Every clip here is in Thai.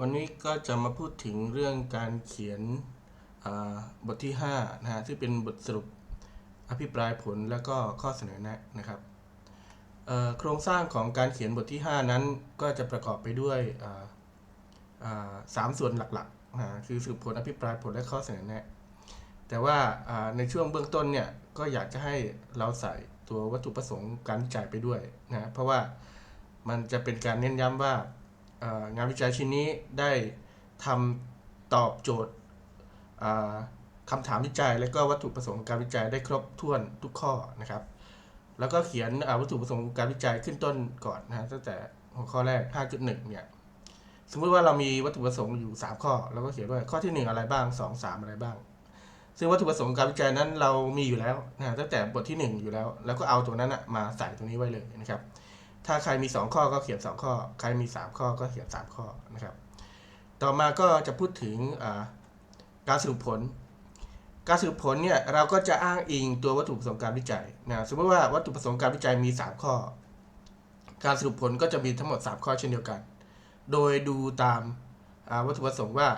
วันนี้ก็จะมาพูดถึงเรื่องการเขียนบทที่5นะฮะที่เป็นบทสรุปอภิปรายผลแล้วก็ข้อเสนอแนะนะครับโครงสร้างของการเขียนบทที่ 5 นั้นก็จะประกอบไปด้วยสามส่วนหลักๆนะคือสรุปผลอภิปรายผลและข้อเสนอแนะ แต่ว่าในช่วงเบื้องต้นเนี่ยก็อยากจะให้เราใส่ตัววัตถุประสงค์การวิจัยไปด้วยนะเพราะว่ามันจะเป็นการเน้นย้ำว่า งานวิจัยชิ้นนี้ได้ทำตอบโจทย์อ่าคำถามวิจัย และก็วัตถุประสงค์การวิจัยได้ครบถ้วนทุกข้อนะครับ แล้วก็เขียนวัตถุประสงค์การวิจัยขึ้นต้นก่อนนะตั้งแต่หัวข้อแรก 5.1 เนี่ยสมมุติว่าเรามีวัตถุประสงค์อยู่ 3 ข้อเราก็เขียนว่าข้อทีหนึ่1 อะไรบ้าง 2 3 อะไรบ้าง ซึ่งวัตถุประสงค์การวิจัยนั้นเรามีอยู่แล้วนะฮะตั้งแต่บทที่ 1 อยู่แล้ว แล้วก็เอาตัวนั้นนะมาใส่ตรงนี้ไว้เลยนะครับ ถ้าใครมี 2 ข้อก็เขียน 2 ข้อ ใครมี 3 ข้อก็เขียน 3 ข้อนะครับ ต่อมาก็จะพูดถึงการสรุปผล การสรุปผลเนี่ยเราก็จะอ้างอิงตัววัตถุประสงค์การวิจัยนะสมมติว่าวัตถุประสงค์การวิจัยมี 3 ข้อ การสรุปผลก็จะมีทั้งหมด 3 ข้อเช่นเดียวกัน โดยดูตามวัตถุประสงค์ว่า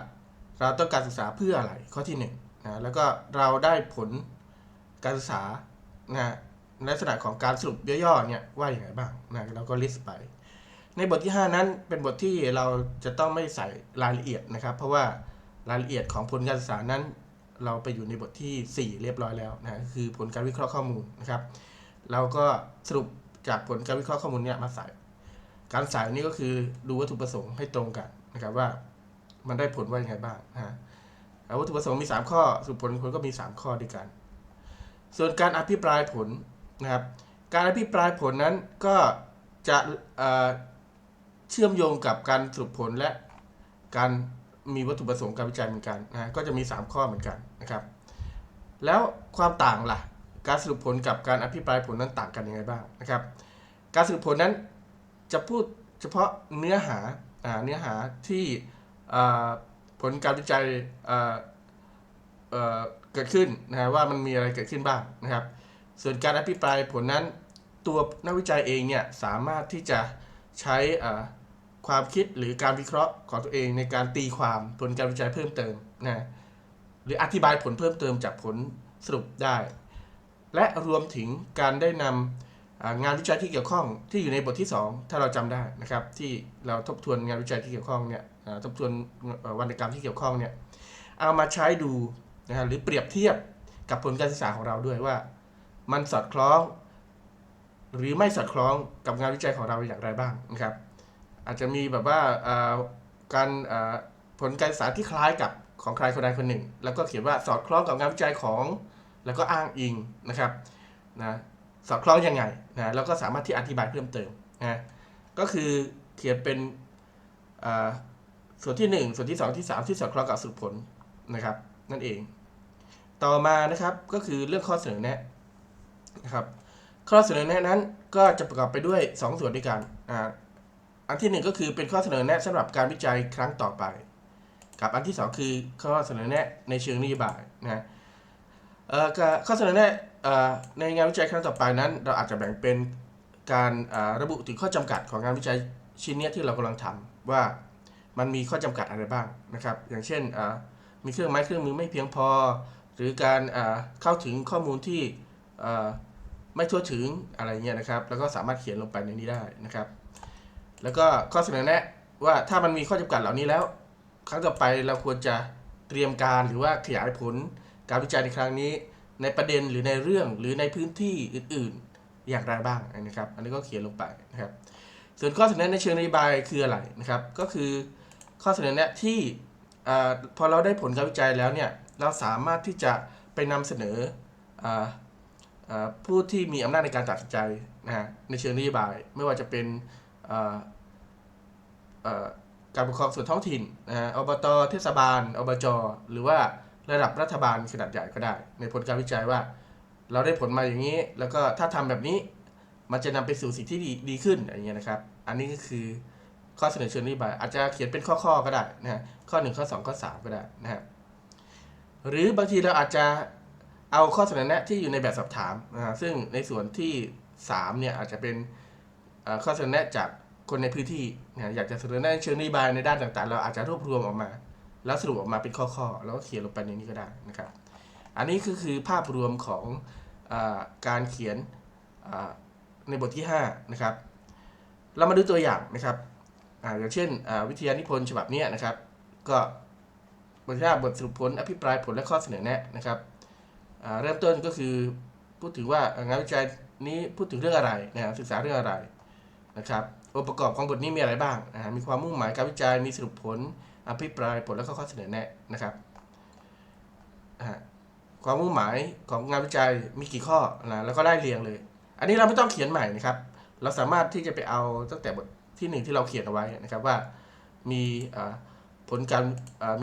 เราต้องการศึกษาเพื่ออะไรข้อที่1นะแล้วก็เราได้ผลการศึกษานะ ลักษณะของการสรุปย่อๆเนี่ยว่าอย่างไรบ้างนะเราก็ลิสต์ไป ในบทที่ 5 นั้นเป็นบทที่เราจะต้องไม่ใส่รายละเอียดนะครับ เพราะว่ารายละเอียดของผลการศึกษานั้น เราไปอยู่ในบทที่ 4 เรียบร้อยแล้วนะคือผลการวิเคราะห์ข้อมูลนะครับ เราก็สรุปจากผลการวิเคราะห์ข้อมูลเนี่ยมาใส่ การใส่นี่ก็คือดูวัตถุประสงค์ให้ตรงกันนะครับว่ามันได้ผลว่าอยังไงบ้างนะววัตถุประสงค์มี 3 ข้อสรุปผลผลก็มี 3 ข้อด้วยกัน ส่วนการอภิปรายผล นะครับ การอภิปรายผลนั้นก็จะเเชื่อมโยงกับการสรุปผลและการมีวัตถุประสงค์การวิจัยเหมือนกันนะก็จะมี 3 ข้อเหมือนกันนะครับ แล้วความต่างล่ะ การสรุปผลกับการอภิปรายผลนั้นต่างกันยังไงบ้างนะครับ การสรุปผลนั้นจะพูดเฉพาะเนื้อหาอเนื้อหาที่ผลการวิจัยเเกิดขึ้นนะฮะว่ามันมีอะไรเกิดขึ้นบ้างนะครับ ส่วนการอภิปรายผลนั้นตัวนักวิจัยเองเนี่ยสามารถที่จะใช้ความคิดหรือการวิเคราะห์ของตัวเองในการตีความผลการวิจัยเพิ่มเติมนะหรืออธิบายผลเพิ่มเติมจากผลสรุปได้ และรวมถึงการได้นำงานวิจัยที่เกี่ยวข้องที่อยู่ในบทที่ 2 ถ้าเราจำได้นะครับ ที่เราทบทวนงานวิจัยที่เกี่ยวข้องเนี่ยทบทวนวรรณกรรมที่เกี่ยวข้องเนี่ยเอามาใช้ดูนะฮะหรือเปรียบเทียบกับผลการศึกษาของเราด้วยว่า มันสอดคล้อง หรือไม่สอดคล้องกับงานวิจัยของเราอย่างไรบ้างนะครับ อาจจะมีแบบว่าการผลการศึกษาที่คล้ายกับของใครคนใดคนหนึ่ง แล้วก็เขียนว่าสอดคล้องกับงานวิจัยของ แล้วก็อ้างอิงนะครับนะสอดคล้องยังไงนะแล้วก็สามารถที่อธิบายเพิ่มเติมนะก็คือเขียนเป็นอ่าส่วนที่ 1 ส่วนที่ 2 ที่ 3 ที่สอดคล้องกับสรุปผลนะครับ นั่นเอง ต่อมานะครับก็คือเรื่องข้อเสนอแนะ นะครับข้อเสนอแนะนั้นก็จะประกอบไปด้วย 2 ส่วนด้วยกันอ่าอันที่ 1 ก็คือเป็นข้อเสนอแนะสำหรับการวิจัยครั้งต่อไป กับอันที่ 2 คือข้อเสนอแนะในเชิงนโยบายนะเอ่อข้อเสนอแนะในงานวิจัยครั้งต่อไปนั้น เราอาจจะแบ่งเป็นการระบุถึงข้อจำกัดของงานวิจัยชิ้นนี้ที่เรากำลังทำว่ามันมีข้อจำกัดอะไรบ้างนะครับ อย่างเช่นมีเครื่องไม้เครื่องมือไม่เพียงพอ หรือการเข้าถึงข้อมูลที่ ไม่ทั่วถึงอะไรเงี้ยนะครับ แล้วก็สามารถเขียนลงไปในนี้ได้นะครับ แล้วก็ข้อเสนอแนะว่าถ้ามันมีข้อจำกัดเหล่านี้แล้ว ครั้งต่อไปเราควรจะเตรียมการหรือว่าขยายผลการวิจัยในครั้งนี้ ในประเด็นหรือในเรื่องหรือในพื้นที่อื่น ๆ อย่างไรบ้างนะครับ อันนี้ก็เขียนลงไปนะครับ ส่วนข้อเสนอแนะในเชิงนโยบายคืออะไรนะครับ ก็คือข้อเสนอแนะที่พอเราได้ผลการวิจัยแล้วเนี่ยเราสามารถที่จะไปนำเสนออ ผู้ที่มีอำนาจในการตัดสินใจนะฮะในเชิงนโยบาย ไม่ว่าจะเป็นการปกครองส่วนท้องถิ่นนะฮะอบตเทศบาลอบจหรือว่าระดับรัฐบาลขนาดใหญ่ก็ได้ ในผลการวิจัยว่า เราได้ผลมาอย่างนี้ แล้วก็ถ้าทำแบบนี้มันจะนำไปสู่สิ่งที่ดีดีขึ้นอย่างเงี้ยนะครับ อันนี้ก็คือข้อเสนอเชิงนโยบาย อาจจะเขียนเป็นข้อๆก็ได้นะฮะข้อ 1 ข้อ 2 ข้อ 3 ก็ได้นะฮะหรือบางทีเราอาจจะ เอาข้อเสนอแนะที่อยู่ในแบบสอบถามนะฮะซึ่งในส่วนที่3เนี่ยอาจจะเป็นข้อเสนอแนะจากคนในพื้นที่นะอยากจะเสนอแนะเชิงนโยบายในด้านต่างๆ เราอาจจะรวบรวมออกมา แล้วสรุปออกมาเป็นข้อๆแล้วก็เขียนลงไปในนี้ก็ได้นะครับ อันนี้คือคือภาพรวมของอการเขียนในบทที่5นะครับ เรามาดูตัวอย่างนะครับออย่างเช่นวิทยานิพนธ์ฉบับนี้นะครับ ก็บทที่ห้าบทสรุปผลอภิปรายผลและข้อเสนอแนะนะครับ เริ่มต้นก็คือพูดถึงว่างานวิจัยนี้พูดถึงเรื่องอะไรนะครับศึกษาเรื่องอะไรนะครับองค์ประกอบของบทนี้มีอะไรบ้างนะฮะมีความมุ่งหมายการวิจัยมีสรุปผลอภิปรายผลและข้อเสนอแนะนะครับความมุ่งหมายของงานวิจัยมีกี่ข้อนะแล้วก็ได้เรียงเลย อันนี้เราไม่ต้องเขียนใหม่นะครับ เราสามารถที่จะไปเอาตั้งแต่บทที่หนึ่งที่เราเขียนเอาไว้นะครับว่ามีผลการ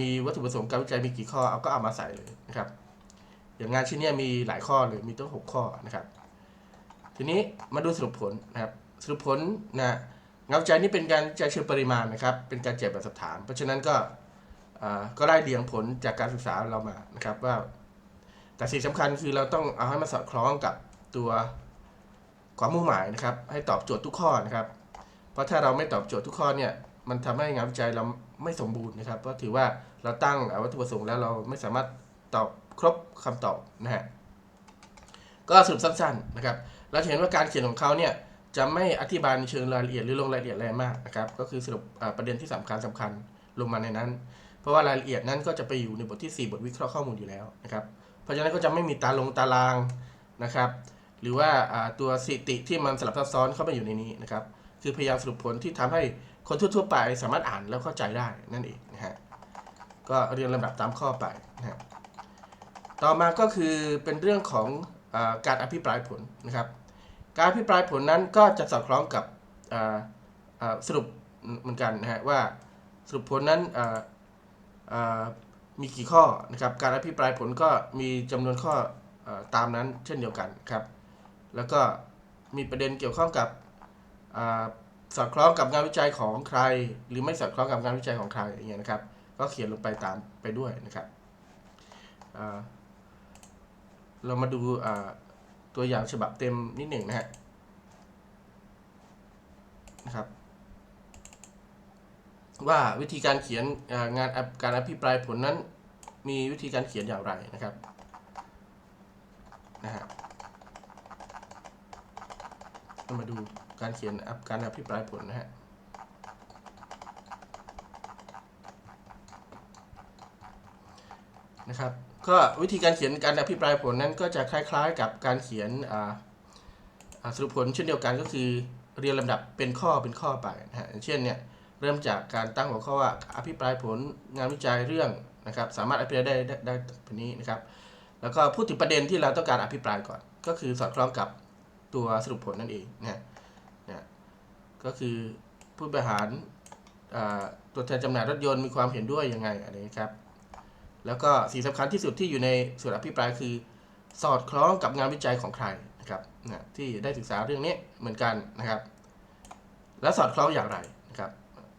มีวัตถุประสงค์การวิจัยมีกี่ข้อเอาก็เอามาใส่เลยนะครับ อย่างงานชิ้นนี้มีหลายข้อเลยมีตั้งหกข้อนะครับ ทีนี้มาดูสรุปผลนะครับสรุปผลนะงานวิจัยนี้เป็นการวิจัยเชิงปริมาณนะครับ เป็นการแจกแบบสอบถาม เพราะฉะนั้นก็ก็ได้เรียงผลจากการศึกษาเรามานะครับว่า แต่สิ่งสำคัญคือเราต้องเอาให้มันสอดคล้องกับตัวความมุ่งหมายนะครับ ให้ตอบโจทย์ทุกข้อนะครับ เพราะถ้าเราไม่ตอบโจทย์ทุกข้อเนี่ยมันทำให้งานวิจัยเราไม่สมบูรณ์นะครับ เพราะถือว่าเราตั้งวัตถุประสงค์แล้วเราไม่สามารถ ตอบครบคำตอบนะฮะก็สรุปสั้นๆนะครับเราจะเห็นว่าการเขียนของเขาเนี่ยจะไม่อธิบายในเชิงรายละเอียดหรือลงรายละเอียดอะไรมากนะครับก็คือสรุปประเด็นที่สำคัญสำคัญลงมาในนั้น เพราะว่ารายละเอียดนั้นก็จะไปอยู่ในบทที่ 4 บทวิเคราะห์ข้อมูลอยู่แล้วนะครับเพราะฉะนั้นก็จะไม่มีตาลงตารางนะครับ หรือว่าตัวสิติที่มันสลับซับซ้อนเข้ามาอยู่ในนี้นะครับคือพยายามสรุปผลที่ทำให้คนทั่วๆไปสามารถอ่านแล้วเข้าใจได้นั่นเองนะฮะก็เรียงลำดับตามข้อไปนะฮะ ต่อมาก็คือเป็นเรื่องของอการอภิปรายผลนะครับ การอภิปรายผลนั้นก็จะสอดคล้องกับสรุปเหมือนกันนะฮะว่าสรุปผลนั้นมีกี่ข้อนะครับการอภิปรายผลก็มีจำนวนข้ออตามนั้นเช่นเดียวกันครับแล้วก็มีประเด็นเกี่ยวข้องกับอสอดคล้องกับงานวิจัยของใคร หรือไม่สอดคล้องกับงานวิจัยของใครอย่างเงี้ยนะครับ ก็เขียนลงไปตามไปด้วยนะครับ เรามาดูตัวอย่างฉบับเต็มนิดหนึ่งนะฮะนะครับ ว่าวิธีการเขียนงานการอภิปรายผลนั้น มีวิธีการเขียนอย่างไรนะครับนะฮะเรามาดูการเขียนการอภิปรายผลนะฮะนะครับ ก็วิธีการเขียนการอภิปรายผลนั้นก็จะคล้ายๆ กับการเขียนสรุปผลเช่นเดียวกันก็คือเรียงลำดับเป็นข้อเป็นข้อไปนะฮะเช่นเนี่ยเริ่มจากการตั้งหัวข้อว่าอภิปรายผลงานวิจัยเรื่องนะครับสามารถอภิปรายได้ได้แบบนี้นะครับ แล้วก็พูดถึงประเด็นที่เราต้องการอภิปรายก่อน ก็คือสอดคล้องกับตัวสรุปผลนั่นเองนะนะก็คือผู้บริหารตัวแทนจำหน่ายรถยนต์มีความเห็นด้วยยังไงอะไรนะครับ แล้วก็สิ่งสำคัญที่สุดที่อยู่ในส่วนอภิปรายคือ สอดคล้องกับงานวิจัยของใครนะครับนะที่ได้ศึกษาเรื่องนี้เหมือนกันนะครับ แล้วสอดคล้องอย่างไรนะครับ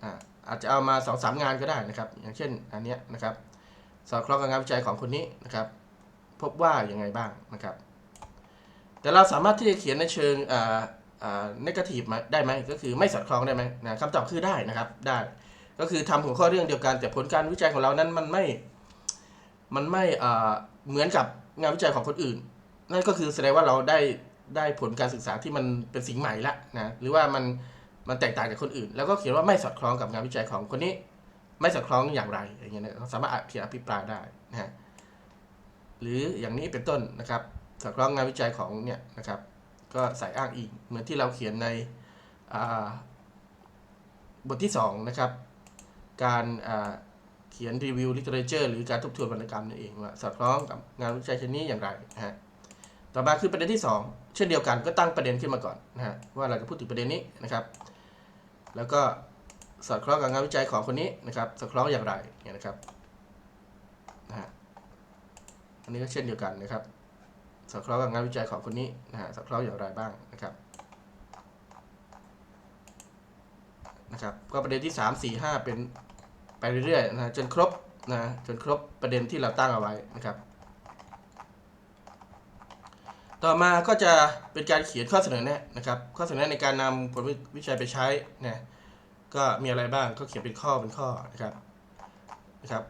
อ่าอาจจะเอามาสองสามงานก็ได้นะครับ อย่างเช่นอันเนี้ยนะครับ สอดคล้องกับงานวิจัยของคนนี้นะครับ พบว่ายังไงบ้างนะครับ แต่เราสามารถที่จะเขียนในเชิงอ่าอ่าเนกาทีฟมาได้ไหมก็คือไม่สอดคล้องได้ไหมนะคำตอบคือได้นะครับได้ ก็คือทำหัวข้อเรื่องเดียวกันแต่ผลการวิจัยของเรานั้นมันไม่ มันไม่เหมือนกับงานวิจัยของคนอื่น นั่นก็คือแสดงว่าเราได้ได้ผลการศึกษาที่มันเป็นสิ่งใหม่ละนะหรือว่ามันมันแตกต่างจากคนอื่น แล้วก็เขียนว่าไม่สอดคล้องกับงานวิจัยของคนนี้ ไม่สอดคล้องอย่างไรอย่างเงี้ยนะสามารถเขียนอภิปรายได้นะฮะหรืออย่างนี้เป็นต้นนะครับ สอดคล้องงานวิจัยของเนี่ยนะครับ ก็ใส่อ้างอิงเหมือนที่เราเขียนในบทที่2นะครับการอ่า เขียนรีวิวลิเทเรเจอร์หรือการทบทวนวรรณกรรมนั่นเองว่าสอดคล้องกับงานวิจัยชนิดนี้อย่างไรนะฮะต่อมาคือประเด็นที่ 2 เช่นเดียวกันก็ตั้งประเด็นขึ้นมาก่อนนะฮะว่าเราจะพูดถึงประเด็นนี้นะครับ แล้วก็สอดคล้องกับงานวิจัยของคนนี้นะครับ สอดคล้องอย่างไรเนี่ยนะครับนะฮะอันนี้ก็เช่นเดียวกันนะครับ สอดคล้องกับงานวิจัยของคนนี้นะฮะสอดคล้องอย่างไรบ้างนะครับนะครับก็ประเด็นที่ 3 4 5 เป็น ไปเรื่อยๆนะจนครบนะจนครบประเด็นที่เราตั้งเอาไว้นะครับ ต่อมาก็จะเป็นการเขียนข้อเสนอแนะนะครับ ข้อเสนอแนะในการนำผลวิจัยไปใช้นะก็มีอะไรบ้างก็เขียนเป็นข้อเป็นข้อนะครับนะครับ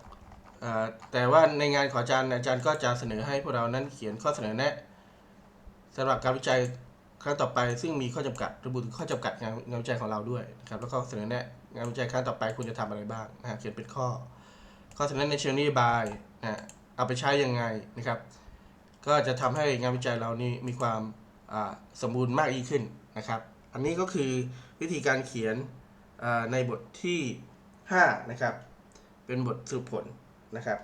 แต่ว่าในงานของอาจารย์อาจารย์ก็จะเสนอให้พวกเรานั้นเขียนข้อเสนอแนะสำหรับการวิจัยครั้งต่อไป ซึ่งมีข้อจำกัดระบุถึงข้อจำกัดงานงานวิจัยของเราด้วยนะครับแล้วก็เสนอแนะ งานวิจัยครั้งต่อไปคุณจะทำอะไรบ้างนะฮะเขียนเป็นข้อ ข้อเสนอในเชิงนโยบายนะฮะเอาไปใช้ยังไงนะครับ ก็จะทำให้งานวิจัยเรานี่มีความอ่าสมบูรณ์มากยิ่งขึ้นนะครับ อันนี้ก็คือวิธีการเขียนอ่าในบทที่ 5 นะครับ เป็นบทสืบผลนะครับ